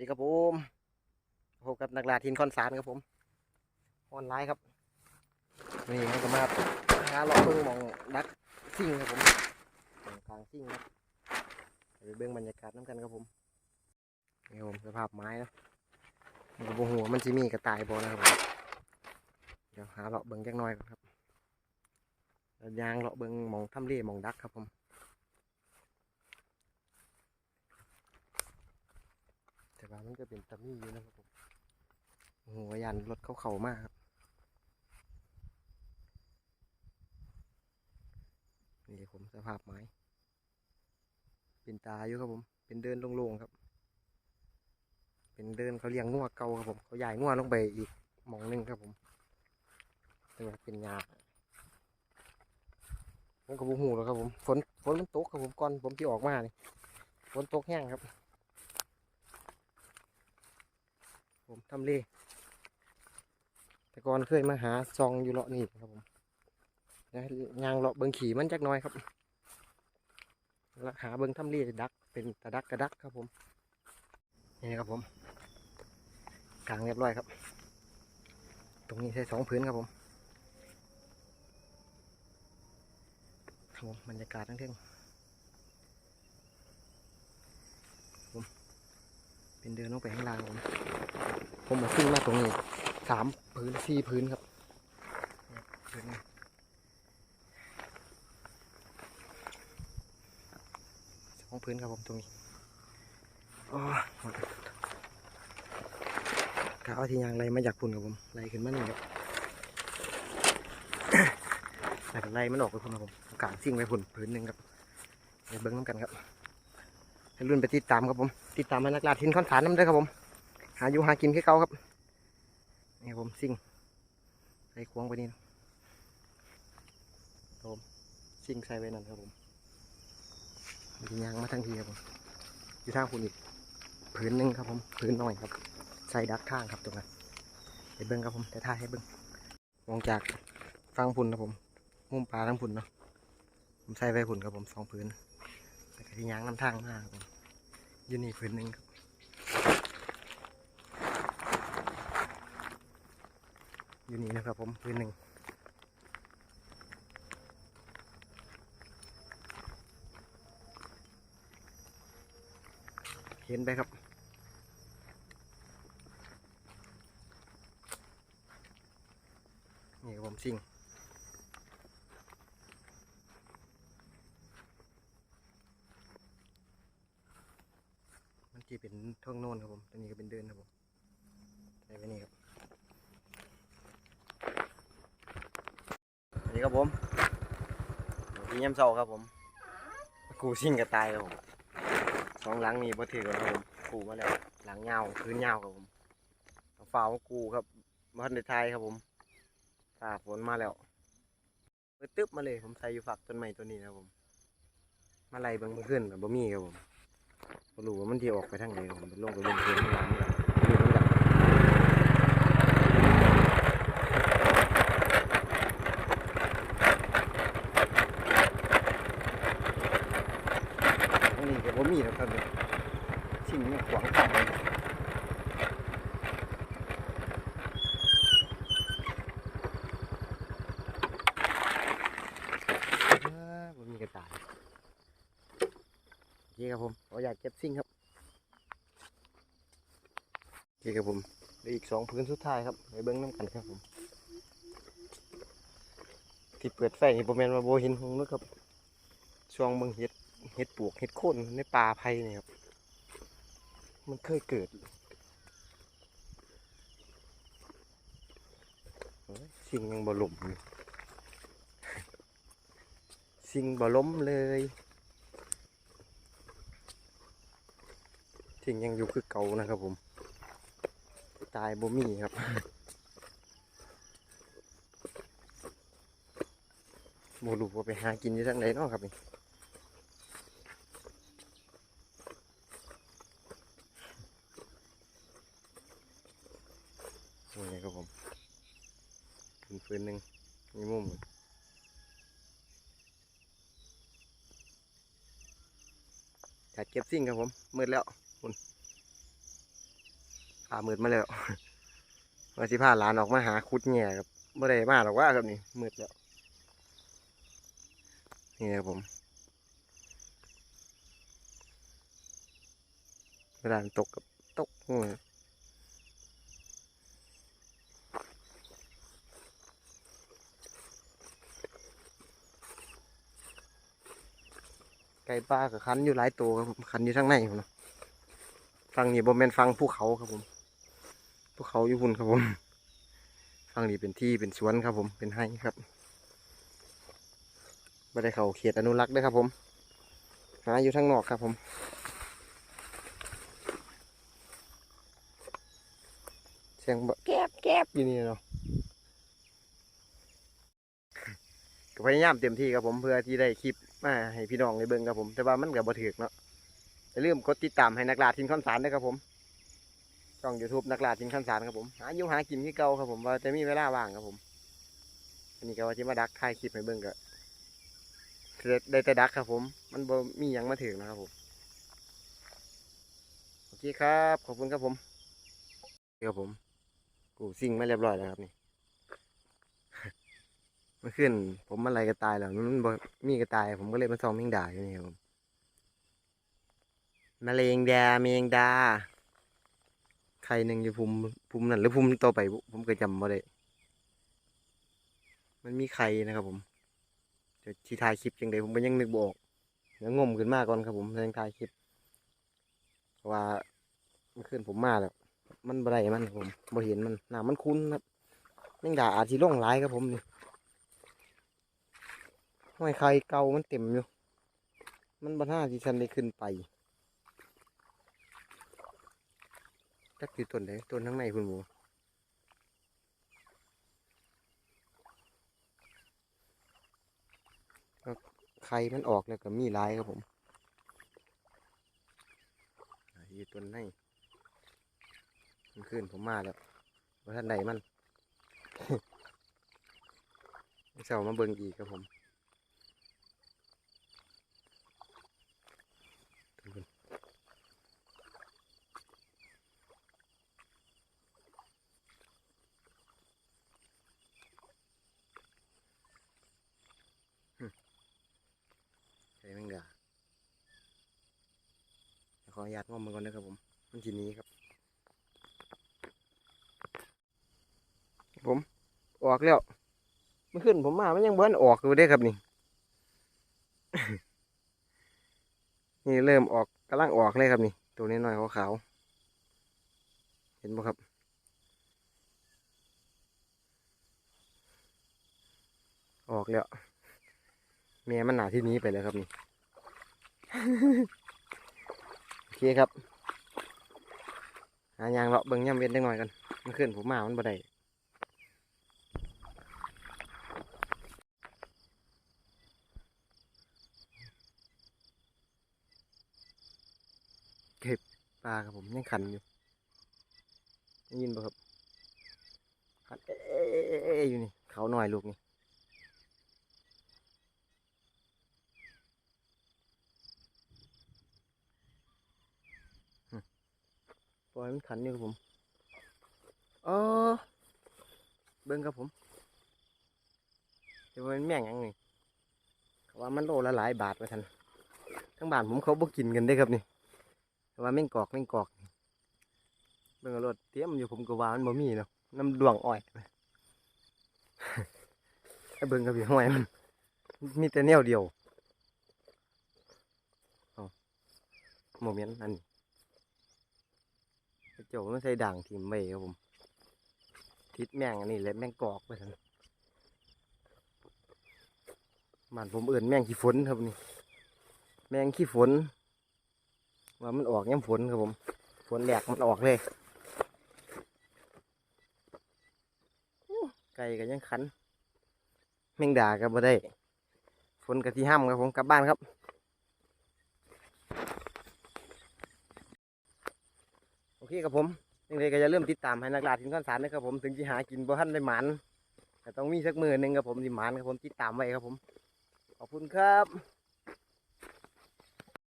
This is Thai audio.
ดีครับผมพบกับนักล่าทินคอนสารครับผมออนไลน์ครับ นี่มันก็มาหาเลาะเบิ่งมองดักซิ่งครับผมกลางซิ่งครับไปเบิ่งบรรยากาศน้ำกันครับผมนี่ผมสภาพไม้นะมันก็บ่หัวมันสิมีกระต่ายบ่นะครับผมเดี๋ยวหาเลาะเบิ่งจักหน่อยครับยางเลาะเบิ่งมองทำเลหมองดักครับผม แต่ ว่ามันก็เป็นตะมี่อยู่นะครับผมหัวยันรถเขาเข่ามากครับนี่ผมสภาพไม้ เป็นตาอยู่ครับผม เป็นเดินโล่งๆครับ เป็นเดินเขาเลี้ยงงัวเก่าครับผม เขาใหญ่งัวลงไปอีกมองหนึงครับผม แต่ว่าเป็นยาผมกับบุหูแล้วครับผม ฝนฝนมันตกครับผมก่อนผมที่ออกมานี่ฝนตกแห้งครับ ผมทำเล แต่ก่อนเคยมาหาซองอยู่เลาะนี่ครับผมนะยางเลาะเบิงขี่มันจักน้อยครับแล้วหาเบิงทำเลดัก เป็นตะดักกระดักครับผม นี่ครับผมกลางเรียบร้อยครับ ตรงนี้ใช้สองพื้นครับผมครับผมบรรยากาศทั้งเท่งผม เป็นเดินลงไปข้างล่างผมผมมาขึ้นมาตรงนี้สามพื้นสี่พื้นครับพื้นสองพื้นครับผมตรงนี้โอ้ยหมดกะเอาทียางไรมาจากพุ่นครับผมไล่ขึ้นมาหนี่งครับแต่ไล่มันออกไปพุ่นครับผมกางซิ่งไปพุ่นพื้นหนึ่งครับเดี๋ยวเบิ้งน้ำกันครับ ให้รุ่นไปติดตามครับผม ติดตามให้นักล่าทินคอนสารน้ำเด้ครับผม หาอยู่หากินแคือเก่าครับ นี่ผมซิ่งใส่ควงไปนี่นะครับผมซิ่งใส่ไว้นั่นครับผมมียางมาทั้งทีครับผมอยู่ทางคุณอีกพื้นหนึ่งครับผมพื้นหน่อยครับ ใส่ดักข้างครับตรงนั้นไปเบิ้งครับผมแต่ท่ายให้เบิ้งมองจากฟังพุ่นครับผม มุมปลาทั้งพุ่นเนาะผมใส่ไว้พุ่นครับผมสองพื้น ที่ยางน้ำทางมากอยู่นี่พื้นหนึ่งครับอยู่นี่นะครับผมพื้นหนึ่งเห็นไปครับนี่ครับผมซิ่ง มันจะเป็นท่องโน่นครับผมตัวนี้ก็เป็นเดินครับผมใส่ไว้นี่ครับนี่ครับผมพี่ย้ำเศร้าครับผมกูซิ่งกระตายครับผมสองหลังนี่บ่ถือกันครับผมกูมาแล้วหลังยาพื้นยาครับผมฝ่าวกูครับมาทันในไทยครับผมตาฝนมาแล้วเปิดตึ๊บมาเลยผมใส่อยู่ฝักต้นไม้ตัวนี้นะครับผมมาไล่เบิ่งเพื่อนแบบบ่มีครับผม รู้ว่ามันที่ออกไปทางไหนผมลงไปลงพื้นข้างหลังนี่ครับมีเหมือนกันตรงนี้ก็บ่มีแล้วครับเนี่ยสิ่งนี้ขวางทางเลยเอ้อบ่มีกระต่ายโอเคครับ็บซิ่งครับโอเคครับผมเหลืออีกสองพื้นสุดท้ายครับไปเบิ้งน้ำกันครับผม ที่เปิดไฟนี่บ่แมนว่าบ่เห็นหงนะครับ ช่วงเบิ่งเห็ดเห็ดปลวกเห็ดโคนในป่าไผ่นี่ครับ มันเคยเกิดสิ่งยังบ่ล่มสิ่งบ่ล้มเลย สิ่งยังอยู่คือเก่านะครับผมตายบ่มีครับบ่รู้ว่าไปหากินอยู่ทางไหนเนาะครับนี่นี่ครับผมเป็นฟืนหนึ่งมีมุมหนึ่งจัดเก็บซิ่งครับผมมืดแล้ว คุณพามืดมาแล้วว่าสิพาหลานออกมาหาคุดแง่ครับบ่ได้มาหรอกว่าครับนี่มืดแล้วนี่ครับผมเวลานตกกับตกหัวไก่ปลากับคันอยู่หลายตัวครับคันอยู่ทั้งในผมเนาะ ฟังนี่บ่แม่นฟังภูเขาครับผมภูเขาอยู่พุ่นครับผมฟังนี่เป็นที่เป็นสวนครับผมเป็นไห้ครับไม่ได้เข้าเขตอนุรักษ์เด้วยครับผมหาอยู่ทั้งนอกครับผมเสียงแบบแก๊บแก๊บอยู่นี่เนาะก็พยายามเต็มที่ครับผมเพื่อที่ได้คลิปมาให้พี่น้องได้เบิ่งครับผม แต่ว่ามันกับบ่ถึกเนาะ อย่าลืมกดติดตามให้นักล่าทินข้อนสารด้วยครับผมช่อง YouTube นักล่าทินข้อนสารครับผมหาอยู่หากินที่เก่าครับผมว่าจะมีเวลาว่างครับผมอันนี้ก็ว่าจะมาดักถ่ายคลิปให้เบิ่งก็ได้แต่ดักครับผม มันบ่มีหยังมาถึงนะครับผมโอเคครับขอบคุณครับผมครับผมกูซิ่งมาเรียบร้อยแล้วครับนี่เมื่อคืนผมอะไรกระตายแล้วมันมีกระตาย ผมก็เลยมาซองแมงดาอยู่นี่ครับผม มะเร็งดาเมงดา ใครหนึ่งอยู่ภูมิภูมินั่นหรือภูมิต่อไปผมก็จำไม่ได้ มันมีใครนะครับผมจะที่ถ่ายคลิปจังไดผมก็ยังนึกบอกเดี๋ยวงมขึ้นมาก่อนครับผมยังถ่ายคลิปเพราะว่ามื่อคืนผมมาแล้ว มันบ่ได้มันผมบ่เห็นมันหนามันคุ้นครับแมงดาอาจสิล่องหลายครับผมนี่ห้อยไข่เก่ามันเต็มอยู่ มันบ่น่าที่ฉันได้ขึ้นไป จักอยู่ต้นไหนต้นข้างในคุณหมูไข่มันออกแล้วก็มีลายครับผมอยู่ต้นในมันขึ้นผมมาแล้วว่าท่านใดมันเช้ามาเบิ่งอีกครับผมใส่แมงดาเดี๋ยวข ออนุญาตงอมมันก่อนนะครับผมมันทีนี้ครับ ผมออกแล้วมื่อคืนผมมามันยังเบิ้นออกอยู่เด้ครับนี่ นี่เริ่มออกกำลังออกเลยครับนี่ ตัวนี้หน่อยขาวๆเห็นบ่ครับออกแล้วแม่มันหนาที่นี้ไปแล้วครับนี่ เคครับหายางเลาะเบิ่งย่ำเว้นได้หน่อยกันเมื่อคืนผมมามันบ่ได้ปลาครับผมยังขันอยู่ได้ยินป่ะครับขันเอ๊ะเอ๊ะเอ๊ะเอ๊ะอยู่นี่เขาหน่อยลูกนี่ ล่อยมันขันอยู่ครับผมเออเบิ้งครับผมเดี๋ยวมันแม่งหยังนี่เขาว่ามันโลละหลายบาทไปทันทั้งบ้านผมเขาบ่กินกันได้ครับนี่แต่ว่าแม่งกอกแม่งกอกเบิ่งเอารถเตรียมอยู่ผมก็ว่ามันบ่มีเนาะน้ำดวงอ้อยไอ้เบิ่งกับพี่ห้อยมันมีแต่แนวเดียวเอาโมเมนต์อันนี้ เจ้ามันใส่ด่างทิมไว้ครับผม ทิศแมงอันนี้แหละแมงกอกไปทันบ้านผมเอื่นแมงขี้ฝนครับนี่ แมงขี้ฝน ว่ามันออกย้ำฝนครับผม ฝนแหลกมันออกเลยไก่ก็ยังขัน แมงดาก็บ่ได้ ฝนกะที่ห้ำครับผมกลับบ้านครับ โอเคครับผมยังไงก็จะเริ่มติดตามให้นักล่าทินข้อนสารนะครับผมถึงจะหากินบ่ท่านได้หมันแต่ต้องมีสักมือหนึ่งครับผมที่หมันครับผมติดตามไว้ครับผมขอบคุณครับ